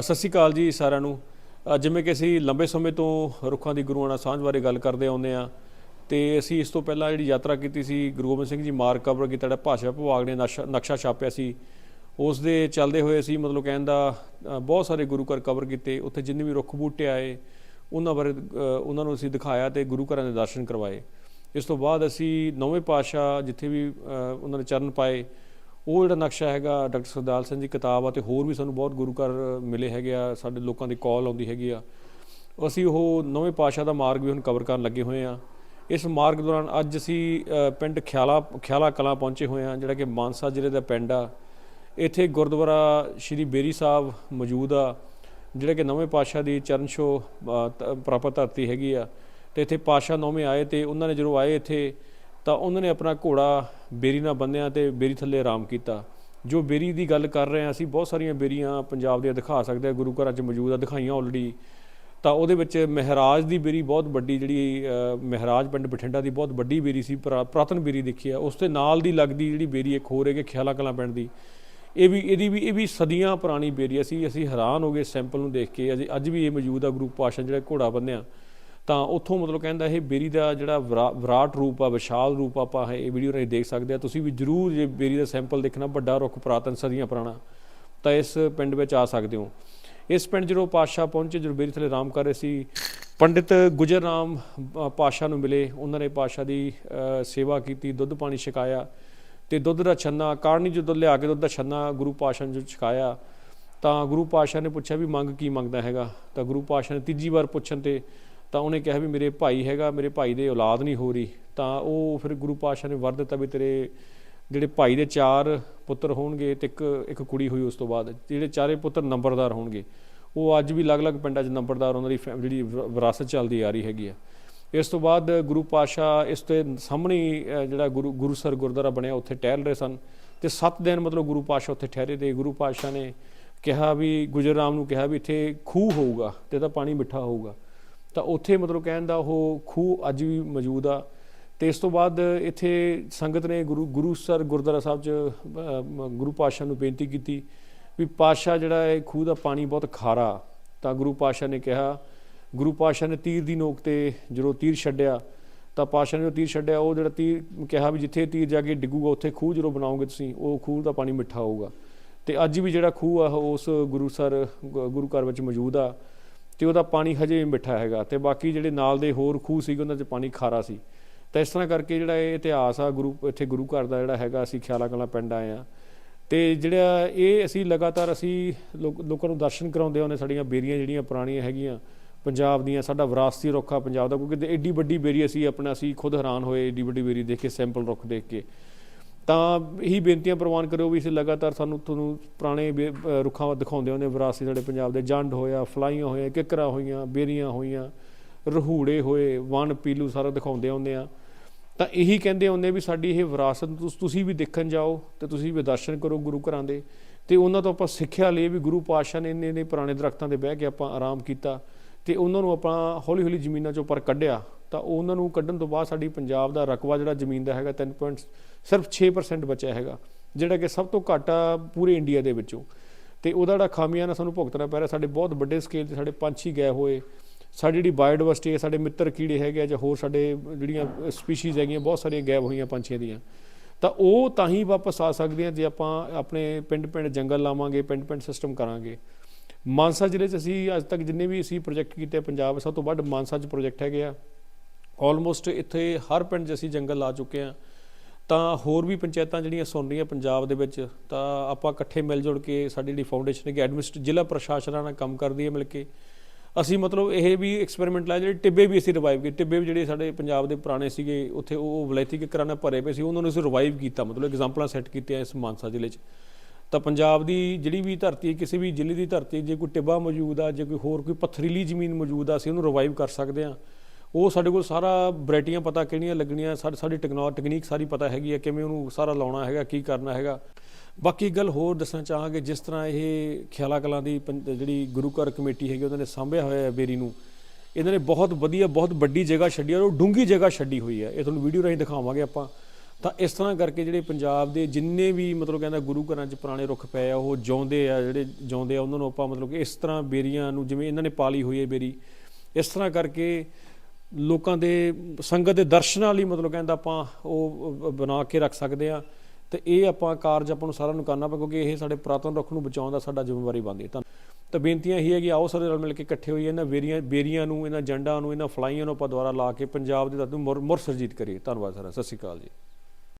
ਸਤਿ ਸ਼੍ਰੀ ਅਕਾਲ ਜੀ ਸਾਰਿਆਂ ਨੂੰ। ਜਿਵੇਂ ਕਿ ਅਸੀਂ ਲੰਬੇ ਸਮੇਂ ਤੋਂ ਰੁੱਖਾਂ ਦੀ ਗੁਰੂਆਣਾ ਸਾਂਝ ਬਾਰੇ ਗੱਲ ਕਰਦੇ ਆਉਂਦੇ ਆ ਤੇ ਅਸੀਂ ਇਸ ਤੋਂ ਪਹਿਲਾਂ ਜਿਹੜੀ ਯਾਤਰਾ ਕੀਤੀ ਸੀ, ਗੁਰੂ ਗੋਬਿੰਦ ਸਿੰਘ ਜੀ ਮਾਰਗ ਕਵਰ ਕੀਤਾ ਜਿਹੜਾ ਭਾਸ਼ਾ ਵਿਭਾਗ ਨੇ ਨਕਸ਼ਾ- ਨਕਸ਼ਾ ਛਾਪਿਆ ਸੀ, ਉਸ ਦੇ ਚੱਲਦੇ ਹੋਏ ਅਸੀਂ ਮਤਲਬ ਕਹਿਣ ਦਾ ਬਹੁਤ ਸਾਰੇ ਗੁਰੂ ਘਰ ਕਵਰ ਕੀਤੇ, ਉੱਥੇ ਜਿੰਨੇ ਵੀ ਰੁੱਖ ਬੂਟੇ ਆਏ, ਉਹਨਾਂ ਬਾਰੇ ਉਹਨਾਂ ਨੂੰ ਅਸੀਂ ਦਿਖਾਇਆ ਤੇ ਗੁਰੂ ਘਰਾਂ ਦੇ ਦਰਸ਼ਨ ਕਰਵਾਏ। ਇਸ ਤੋਂ ਬਾਅਦ ਅਸੀਂ ਨੌਵੇਂ ਪਾਤਸ਼ਾਹ ਜਿੱਥੇ ਵੀ ਉਹਨਾਂ ਨੇ ਚਰਨ ਪਾਏ ਉਹ ਜਿਹੜਾ ਨਕਸ਼ਾ ਹੈਗਾ ਡਾਕਟਰ ਸਰਦਾਰ ਸਿੰਘ ਦੀ ਕਿਤਾਬ ਆ ਤੇ ਹੋਰ ਵੀ ਸਾਨੂੰ ਬਹੁਤ ਗੁਰੂ ਘਰ ਮਿਲੇ ਹੈਗੇ ਆ, ਸਾਡੇ ਲੋਕਾਂ ਦੀ ਕਾਲ ਆਉਂਦੀ ਹੈਗੀ ਆ। ਅਸੀਂ ਉਹ ਨਵੇਂ ਪਾਤਸ਼ਾਹ ਦਾ ਮਾਰਗ ਵੀ ਹੁਣ ਕਵਰ ਕਰਨ ਲੱਗੇ ਹੋਏ ਆ। ਇਸ ਮਾਰਗ ਦੌਰਾਨ ਅੱਜ ਅਸੀਂ ਪਿੰਡ ਖਿਆਲਾ ਖਿਆਲਾ ਕਲਾਂ ਪਹੁੰਚੇ ਹੋਏ ਆ, ਜਿਹੜਾ ਕਿ ਮਾਨਸਾ ਜ਼ਿਲ੍ਹੇ ਦਾ ਪਿੰਡ ਆ। ਇੱਥੇ ਗੁਰਦੁਆਰਾ ਸ਼੍ਰੀ ਬੇਰੀ ਸਾਹਿਬ ਮੌਜੂਦ ਆ, ਜਿਹੜਾ ਕਿ ਨਵੇਂ ਪਾਤਸ਼ਾਹ ਦੀ ਚਰਨ ਛੋਹ ਪ੍ਰਾਪਤ ਧਰਤੀ ਹੈਗੀ ਆ। ਤੇ ਇੱਥੇ ਪਾਤਸ਼ਾਹ ਨੌਵੇਂ ਆਏ ਤੇ ਉਹਨਾਂ ਨੇ ਜਦੋਂ ਆਏ ਇੱਥੇ ਤਾਂ ਉਹਨਾਂ ਨੇ ਆਪਣਾ ਘੋੜਾ ਬੇਰੀ ਨਾਲ ਬੰਨਿਆ ਤੇ ਬੇਰੀ ਥੱਲੇ ਆਰਾਮ ਕੀਤਾ। ਜੋ ਬੇਰੀ ਦੀ ਗੱਲ ਕਰ ਰਹੇ ਆ ਅਸੀਂ, ਬਹੁਤ ਸਾਰੀਆਂ ਬੇਰੀਆਂ ਪੰਜਾਬ ਦੀਆਂ ਦਿਖਾ ਸਕਦੇ ਆ ਗੁਰੂ ਘਰਾਂ 'ਚ ਮੌਜੂਦ ਆ, ਦਿਖਾਈਆਂ ਆਲਰੇਡੀ ਤਾਂ ਉਹਦੇ ਵਿੱਚ ਮਹਿਰਾਜ ਦੀ ਬੇਰੀ ਬਹੁਤ ਵੱਡੀ ਜਿਹੜੀ ਮਹਿਰਾਜ ਪਿੰਡ ਬਠਿੰਡਾ ਦੀ ਬਹੁਤ ਵੱਡੀ ਬੇਰੀ ਸੀ, ਪੁਰਾ- ਪੁਰਾਤਨ ਬੇਰੀ ਦੇਖੀ ਆ। ਉਸ ਦੇ ਨਾਲ ਦੀ ਲੱਗਦੀ ਜਿਹੜੀ ਬੇਰੀ ਇੱਕ ਹੋਰ ਹੈਗੇ ਖਿਆਲਾ ਕਲਾਂ ਪਿੰਡ ਦੀ। ਇਹ ਵੀ, ਇਹਦੀ ਵੀ, ਇਹ ਵੀ ਸਦੀਆਂ ਪੁਰਾਣੀ ਬੇਰੀ ਸੀ ਅਸੀਂ ਹੈਰਾਨ ਹੋ ਗਏ ਸੈਂਪਲ ਨੂੰ ਦੇਖ ਕੇ। ਅਜੇ, ਅੱਜ ਵੀ ਇਹ ਮੌਜੂਦ ਆ, ਗੁਰੂ ਪਾਤਸ਼ਾਹ ਜਿਹੜਾ ਘੋੜਾ ਬੰਨਿਆ। ਤਾਂ ਉੱਥੋਂ ਮਤਲਬ ਕਹਿੰਦਾ ਇਹ ਬੇਰੀ ਦਾ ਜਿਹੜਾ ਵਿਰਾ- ਵਿਰਾਟ ਰੂਪ ਆ, ਵਿਸ਼ਾਲ ਰੂਪ ਆਪਾਂ ਇਹ ਵੀਡੀਓ ਰਾਹੀਂ ਦੇਖ ਸਕਦੇ ਆ। ਤੁਸੀਂ ਵੀ ਜਰੂਰ ਜੇ ਬੇਰੀ ਦਾ ਸੈਂਪਲ ਦੇਖਣਾ, ਵੱਡਾ ਰੁੱਖ ਪੁਰਾਤਨ ਸਦੀਆਂ ਪੁਰਾਣਾ, ਤਾਂ ਇਸ ਪਿੰਡ ਵਿੱਚ ਆ ਸਕਦੇ ਹੋ। ਇਸ ਪਿੰਡ ਜਦੋਂ ਪਾਤਸ਼ਾਹ ਪਹੁੰਚੇ, ਜਦੋਂ ਬੇਰੀ ਥਲੇ ਆਰਾਮ ਕਰ ਰਹੇ ਸੀ, ਪੰਡਿਤ ਗੁਜਰ ਰਾਮ ਪਾਤਸ਼ਾਹ ਨੂੰ ਮਿਲੇ। ਉਹਨਾਂ ਨੇ ਪਾਤਸ਼ਾਹ ਦੀ ਸੇਵਾ ਕੀਤੀ, ਦੁੱਧ ਪਾਣੀ ਛਕਾਇਆ ਤੇ ਦੁੱਧ ਦਾ ਛੰਨਾ ਕਾਰਨੀ ਜਦੋਂ ਲਿਆ ਕੇ ਦੁੱਧ ਦਾ ਛੰਨਾ ਗੁਰੂ ਪਾਤਸ਼ਾਹ ਨੂੰ ਛਕਾਇਆ। ਤਾਂ ਗੁਰੂ ਪਾਤਸ਼ਾਹ ਨੇ ਪੁੱਛਿਆ ਵੀ ਮੰਗ ਕੀ ਮੰਗਦਾ ਹੈਗਾ? ਤਾਂ ਗੁਰੂ ਪਾਤਸ਼ਾਹ ਨੇ ਤੀਜੀ ਵਾਰ ਪੁੱਛਣ ਤੇ ਤਾਂ ਉਹਨੇ ਕਿਹਾ ਵੀ ਮੇਰੇ ਭਾਈ ਹੈਗਾ, ਮੇਰੇ ਭਾਈ ਦੇ ਔਲਾਦ ਨਹੀਂ ਹੋ ਰਹੀ। ਤਾਂ ਉਹ ਫਿਰ ਗੁਰੂ ਪਾਤਸ਼ਾਹ ਨੇ ਵਰ ਦਿੱਤਾ ਵੀ ਤੇਰੇ ਜਿਹੜੇ ਭਾਈ ਦੇ ਚਾਰ ਪੁੱਤਰ ਹੋਣਗੇ ਤੇ ਇੱਕ ਇੱਕ ਕੁੜੀ ਹੋਈ ਉਸ ਤੋਂ ਬਾਅਦ, ਜਿਹੜੇ ਚਾਰੇ ਪੁੱਤਰ ਨੰਬਰਦਾਰ ਹੋਣਗੇ। ਉਹ ਅੱਜ ਵੀ ਅਲੱਗ-ਅਲੱਗ ਪਿੰਡਾਂ 'ਚ ਨੰਬਰਦਾਰ ਉਹਨਾਂ ਦੀ ਫੈਮ- ਜਿਹੜੀ ਵਿਰਾਸਤ ਚੱਲਦੀ ਆ ਰਹੀ ਹੈਗੀ ਆ। ਇਸ ਤੋਂ ਬਾਅਦ ਗੁਰੂ ਪਾਤਸ਼ਾਹ ਇਸ ਤੇ ਸਾਹਮਣੇ ਜਿਹੜਾ ਗੁਰੂ ਗੁਰੂਸਰ ਗੁਰਦੁਆਰਾ ਬਣਿਆ, ਉੱਥੇ ਟਹਿਲ ਰਹੇ ਸਨ। ਤੇ 7 ਦਿਨ ਮਤਲਬ ਗੁਰੂ ਪਾਤਸ਼ਾਹ ਉੱਥੇ ਠਹਿਰੇ ਤੇ ਗੁਰੂ ਪਾਤਸ਼ਾਹ ਨੇ ਕਿਹਾ ਵੀ ਗੁਜਰ ਰਾਮ ਨੂੰ ਕਿਹਾ ਵੀ ਇੱਥੇ ਖੂਹ ਹੋਊਗਾ ਤੇ ਇਹਦਾ ਪਾਣੀ ਮਿੱਠਾ ਹੋਊਗਾ। ਤਾਂ ਉੱਥੇ ਮਤਲਬ ਕਹਿਣ ਦਾ ਉਹ ਖੂਹ ਅੱਜ ਵੀ ਮੌਜੂਦ ਆ। ਤੇ ਇਸ ਤੋਂ ਬਾਅਦ ਇੱਥੇ ਸੰਗਤ ਨੇ ਗੁਰੂ ਗੁਰੂ ਸਰ ਗੁਰਦੁਆਰਾ ਸਾਹਿਬ 'ਚ ਗੁਰੂ ਪਾਤਸ਼ਾਹ ਨੂੰ ਬੇਨਤੀ ਕੀਤੀ ਵੀ ਪਾਤਸ਼ਾਹ ਜਿਹੜਾ ਹੈ ਖੂਹ ਦਾ ਪਾਣੀ ਬਹੁਤ ਖਾਰਾ, ਤਾਂ ਗੁਰੂ ਪਾਤਸ਼ਾਹ ਨੇ ਕਿਹਾ, ਗੁਰੂ ਪਾਤਸ਼ਾਹ ਨੇ ਤੀਰ ਦੀ ਨੋਕ ਤੇ ਜਦੋਂ ਤੀਰ ਛੱਡਿਆ, ਤਾਂ ਪਾਤਸ਼ਾਹ ਨੇ ਉਹ ਤੀਰ ਛੱਡਿਆ, ਉਹ ਜਿਹੜਾ ਤੀਰ ਕਿਹਾ ਵੀ ਜਿੱਥੇ ਤੀਰ ਜਾ ਕੇ ਡਿੱਗੂਗਾ, ਉੱਥੇ ਖੂਹ ਜਦੋਂ ਬਣਾਓਗੇ ਤੁਸੀਂ, ਉਹ ਖੂਹ ਦਾ ਪਾਣੀ ਮਿੱਠਾ ਹੋਊਗਾ। ਤੇ ਅੱਜ ਵੀ ਜਿਹੜਾ ਖੂਹ ਆ, ਉਹ ਉਸ ਗੁਰੂ ਸਰ ਗੁਰੂ ਘਰ ਵਿੱਚ ਮੌਜੂਦ ਆ। ਤੇ ਉਹਦਾ ਪਾਣੀ ਹਜੇ ਵੀ ਮਿੱਠਾ ਹੈਗਾ ਤੇ ਬਾਕੀ ਜਿਹੜੇ ਨਾਲ ਦੇ ਹੋਰ ਖੂਹ ਸੀਗੇ, ਉਹਨਾਂ 'ਚ ਪਾਣੀ ਖਾਰਾ ਸੀ। ਤਾਂ ਇਸ ਤਰ੍ਹਾਂ ਕਰਕੇ ਜਿਹੜਾ ਇਹ ਇਤਿਹਾਸ ਆ, ਗੁਰੂ, ਇੱਥੇ ਗੁਰੂ ਘਰ ਦਾ ਜਿਹੜਾ ਹੈਗਾ, ਅਸੀਂ ਖਿਆਲਾ ਕਲਾਂ ਪਿੰਡ ਆਏ ਆ ਤੇ ਜਿਹੜਾ ਇਹ ਅਸੀਂ ਲਗਾਤਾਰ ਅਸੀਂ ਲੋਕ- ਲੋਕਾਂ ਨੂੰ ਦਰਸ਼ਨ ਕਰਾਉਂਦੇ ਆਉਂਦੇ ਸਾਡੀਆਂ ਬੇਰੀਆਂ ਜਿਹੜੀਆਂ ਪੁਰਾਣੀਆਂ ਹੈਗੀਆਂ, ਪੰਜਾਬ ਦੀਆਂ, ਸਾਡਾ ਵਿਰਾਸਤੀ ਰੁੱਖ ਆ ਪੰਜਾਬ ਦਾ, ਕਿਉਂਕਿ ਐਡੀ ਵੱਡੀ ਬੇਰੀ ਅਸੀਂ ਆਪਣਾ, ਅਸੀਂ ਖੁਦ ਹੈਰਾਨ ਹੋਏ, ਐਡੀ ਵੱਡੀ ਬੇਰੀ ਦੇਖ ਕੇ, ਸੈਂਪਲ ਰੁੱਖ ਦੇਖ ਕੇ। ਤਾਂ ਇਹੀ ਬੇਨਤੀਆਂ ਪ੍ਰਵਾਨ ਕਰਿਓ ਵੀ ਅਸੀਂ ਲਗਾਤਾਰ ਸਾਨੂੰ ਤੁਹਾਨੂੰ ਪੁਰਾਣੇ ਬੇ- ਅ, ਰੁੱਖਾਂ ਦਿਖਾਉਂਦੇ ਹੁੰਦੇ ਵਿਰਾਸਤ ਸਾਡੇ ਪੰਜਾਬ ਦੇ ਜੰਡ ਹੋਇਆ ਫਲਾਈਆਂ ਹੋਈਆਂ ਕਿਕਰਾਂ ਹੋਈਆਂ ਬੇਰੀਆਂ ਹੋਈਆਂ ਰਹੂੜੇ ਹੋਏ ਵਣ ਪੀਲੂ ਸਾਰਾ ਦਿਖਾਉਂਦੇ ਹੁੰਦੇ ਆ। ਤਾਂ ਇਹੀ ਕਹਿੰਦੇ ਹੁੰਦੇ ਵੀ ਸਾਡੀ ਇਹ ਵਿਰਾਸਤ ਤੁਸੀਂ ਵੀ ਦੇਖਣ ਜਾਓ ਤੇ ਤੁਸੀਂ ਵੀ ਦਰਸ਼ਨ ਕਰੋ ਗੁਰੂ ਘਰਾਂ ਦੇ। ਤੇ ਉਹਨਾਂ ਤੋਂ ਆਪਾਂ ਸਿੱਖਿਆ ਲਈ ਵੀ ਗੁਰੂ ਪਾਤਸ਼ਾਹ ਨੇ ਇੰਨੇ ਇੰਨੇ ਪੁਰਾਣੇ ਦਰਖਤਾਂ 'ਤੇ ਬਹਿ ਕੇ ਆਪਾਂ ਆਰਾਮ ਕੀਤਾ ਤੇ ਉਹਨਾਂ ਨੂੰ ਆਪਾਂ ਹੌਲੀ ਹੌਲੀ ਜ਼ਮੀਨਾਂ ਚੋਂ ਪਰ ਕੱਢਿਆ। ਤਾਂ ਉਹਨਾਂ ਨੂੰ ਕੱਢਣ ਤੋਂ ਬਾਅਦ ਸਾਡੀ ਪੰਜਾਬ ਦਾ ਰਕਬਾ ਜਿਹੜਾ ਜ਼ਮੀਨ ਦਾ ਹੈਗਾ 3 ਪੁਆਇੰਟ ਸਿਰਫ 6% ਬਚਿਆ ਹੈਗਾ, ਜਿਹੜਾ ਕਿ ਸਭ ਤੋਂ ਘੱਟ ਆ ਪੂਰੇ ਇੰਡੀਆ ਦੇ ਵਿੱਚੋਂ। ਤੇ ਉਹਦਾ ਜਿਹੜਾ ਖਾਮੀਆਂ ਸਾਨੂੰ ਭੁਗਤਣਾ ਪੈ ਰਿਹਾ, ਸਾਡੇ ਬਹੁਤ ਵੱਡੇ ਸਕੇਲ ਤੇ ਸਾਡੇ ਪੰਛੀ ਗਏ ਹੋਏ, ਸਾਡੀ ਜਿਹੜੀ ਬਾਇਓਡਾਇਵਰਸਿਟੀ ਹੈ, ਸਾਡੇ ਮਿੱਤਰ ਕੀੜੇ ਹੈਗੇ ਆ ਜਾਂ ਹੋਰ ਸਾਡੇ ਜਿਹੜੀਆਂ ਸਪੀਸੀਜ਼ ਹੈਗੀਆਂ, ਬਹੁਤ ਸਾਰੀਆਂ ਗਾਇਬ ਹੋਈਆਂ ਪੰਛੀਆਂ ਦੀਆਂ। ਤਾਂ ਉਹ ਤਾਂ ਹੀ ਵਾਪਸ ਆ ਸਕਦੀਆਂ ਜੇ ਆਪਾਂ ਆਪਣੇ ਪਿੰਡ ਪਿੰਡ ਜੰਗਲ ਲਾਵਾਂਗੇ ਪਿੰਡ ਪਿੰਡ ਸਿਸਟਮ ਕਰਾਂਗੇ। ਮਾਨਸਾ ਜ਼ਿਲ੍ਹੇ 'ਚ ਅਸੀਂ ਅੱਜ ਤੱਕ ਜਿੰਨੇ ਵੀ ਅਸੀਂ ਪ੍ਰੋਜੈਕਟ ਕੀਤੇ ਪੰਜਾਬ ਸਭ ਤੋਂ ਵੱਧ ਮਾਨਸਾ 'ਚ ਪ੍ਰੋਜੈਕਟ ਹੈਗੇ ਆ। ਆਲਮੋਸਟ ਇੱਥੇ ਹਰ ਪਿੰਡ 'ਚ ਅਸੀਂ ਜੰਗਲ ਲਾ ਚੁੱਕੇ ਆ ਤਾਂ ਹੋਰ ਵੀ ਪੰਚਾਇਤਾਂ ਜਿਹੜੀਆਂ ਸੁਣ ਰਹੀਆਂ ਪੰਜਾਬ ਦੇ ਵਿੱਚ ਤਾਂ ਆਪਾਂ ਇਕੱਠੇ ਮਿਲ ਜੁਲ ਕੇ ਸਾਡੀ ਜਿਹੜੀ ਫਾਊਂਡੇਸ਼ਨ ਹੈਗੀ ਐਡਮਿਨਿਸਟ ਜ਼ਿਲ੍ਹਾ ਪ੍ਰਸ਼ਾਸਨਾਂ ਨਾਲ ਕੰਮ ਕਰਦੀ ਹੈ ਮਿਲ ਕੇ। ਅਸੀਂ ਮਤਲਬ ਇਹ ਵੀ ਐਕਸਪੈਰੀਮੈਂਟ ਲਾਇਆ ਜਿਹੜੇ ਟਿੱਬੇ ਵੀ ਅਸੀਂ ਰਿਵਾਈਵ ਕੀਤੇ। ਟਿੱਬੇ ਵੀ ਜਿਹੜੇ ਸਾਡੇ ਪੰਜਾਬ ਦੇ ਪੁਰਾਣੇ ਸੀਗੇ ਉੱਥੇ ਉਹ ਵਲੈਤੀ ਕੇ ਕਰਾਣਾ ਭਰੇ ਪਏ ਸੀ ਉਹਨਾਂ ਨੂੰ ਅਸੀਂ ਰਿਵਾਈਵ ਕੀਤਾ। ਮਤਲਬ ਐਗਜ਼ਾਮਪਲਾਂ ਸੈੱਟ ਕੀਤੀਆਂ ਇਸ ਮਾਨਸਾ ਜ਼ਿਲ੍ਹੇ 'ਚ। ਤਾਂ ਪੰਜਾਬ ਦੀ ਜਿਹੜੀ ਵੀ ਧਰਤੀ ਹੈ, ਕਿਸੇ ਵੀ ਜ਼ਿਲ੍ਹੇ ਦੀ ਧਰਤੀ ਜੇ ਕੋਈ ਟਿੱਬਾ ਮੌਜੂਦ ਆ ਜੇ ਕੋਈ ਹੋਰ ਕੋਈ ਪਥਰੀਲੀ ਜ਼ਮੀਨ ਮੌਜੂਦ ਆ ਅਸੀਂ ਉਹਨੂੰ ਰਿਵਾਈਵ ਕਰ ਸਕਦੇ ਆ ਉਹ ਸਾਡੇ ਕੋਲ ਸਾਰਾ ਵੈਰਾਈਟੀਆਂ ਪਤਾ ਕਿਹੜੀਆਂ ਲੱਗਣੀਆਂ, ਸਾਡੀ ਸਾਡੀ ਟੈਕਨੋਲੋਜੀ ਟੈਕਨੀਕ ਸਾਰੀ ਪਤਾ ਹੈਗੀ ਹੈ ਕਿਵੇਂ ਉਹਨੂੰ ਸਾਰਾ ਲਾਉਣਾ ਹੈਗਾ, ਕੀ ਕਰਨਾ ਹੈਗਾ। ਬਾਕੀ ਇੱਕ ਗੱਲ ਹੋਰ ਦੱਸਣਾ ਚਾਹਾਂਗੇ, ਜਿਸ ਤਰ੍ਹਾਂ ਇਹ ਖਿਆਲਾ ਕਲਾਂ ਦੀ ਪੰ- ਜਿਹੜੀ ਗੁਰੂ ਘਰ ਕਮੇਟੀ ਹੈਗੀ, ਉਹਨਾਂ ਨੇ ਸਾਂਭਿਆ ਹੋਇਆ ਹੈ ਬੇਰੀ ਨੂੰ, ਇਹਨਾਂ ਨੇ ਬਹੁਤ ਵਧੀਆ, ਬਹੁਤ ਵੱਡੀ ਜਗ੍ਹਾ ਛੱਡੀ ਹੈ ਉਹ ਡੂੰਗੀ ਜਗ੍ਹਾ ਛੱਡੀ ਹੋਈ ਹੈ। ਇਹ ਤੁਹਾਨੂੰ ਵੀਡੀਓ ਰਾਹੀਂ ਦਿਖਾਵਾਂਗੇ ਆਪਾਂ। ਤਾਂ ਇਸ ਤਰ੍ਹਾਂ ਕਰਕੇ ਜਿਹੜੇ ਪੰਜਾਬ ਦੇ ਜਿੰਨੇ ਵੀ ਮਤਲਬ ਕਹਿੰਦਾ ਗੁਰੂ ਘਰਾਂ 'ਚ ਪੁਰਾਣੇ ਰੁੱਖ ਪਏ ਆ, ਉਹ ਜਿਉਂਦੇ ਆ, ਜਿਹੜੇ ਜਿਉਂਦੇ ਆ, ਉਹਨਾਂ ਨੂੰ ਆਪਾਂ ਮਤਲਬ ਕਿ ਇਸ ਤਰ੍ਹਾਂ ਬੇਰੀਆਂ ਨੂੰ ਜਿਵੇਂ ਇਹਨਾਂ ਨੇ ਪਾਲੀ ਹੋਈ ਹੈ ਬੇਰੀ, ਇਸ ਤਰ੍ਹਾਂ ਕਰਕੇ ਲੋਕਾਂ ਦੇ ਸੰਗਤ ਦੇ ਦਰਸ਼ਨਾਂ ਲਈ ਮਤਲਬ ਕਹਿੰਦਾ ਆਪਾਂ ਉਹ ਬਣਾ ਕੇ ਰੱਖ ਸਕਦੇ ਆ ਤੇ ਇਹ ਆਪਾਂ ਕਾਰਜ ਆਪਾਂ ਨੂੰ ਸਾਰਿਆਂ ਨੂੰ ਕਰਨਾ ਪਏ ਕਿਉਂਕਿ ਇਹ ਸਾਡੇ ਪੁਰਾਤਨ ਰੁੱਖ ਨੂੰ ਬਚਾਉਣ ਦਾ ਸਾਡਾ ਜ਼ਿੰਮੇਵਾਰੀ ਬਣਦੀ ਹੈ। ਤਾਂ ਤਾਂ ਬੇਨਤੀਆਂ ਇਹੀ ਹੈ ਕਿ ਆਓ ਸਾਰੇ ਰਲ ਮਿਲ ਕੇ ਇਕੱਠੇ ਹੋਈਏ, ਇਹਨਾਂ ਵੇਰੀਆਂ ਬੇਰੀਆਂ ਨੂੰ, ਇਹਨਾਂ ਜੰਡਾਂ ਨੂੰ, ਇਹਨਾਂ ਫਲਾਈਆਂ ਨੂੰ ਆਪਾਂ ਦੁਆਰਾ ਲਾ ਕੇ ਪੰਜਾਬ ਦੇ ਧਰਤੀ ਨੂੰ ਮੁਰ ਮੁੜ ਸਰਜੀਤ ਕਰੀਏ। ਧੰਨਵਾਦ ਸਰ ਸਤਿ ਸ਼੍ਰੀ ਅਕਾਲ ਜੀ।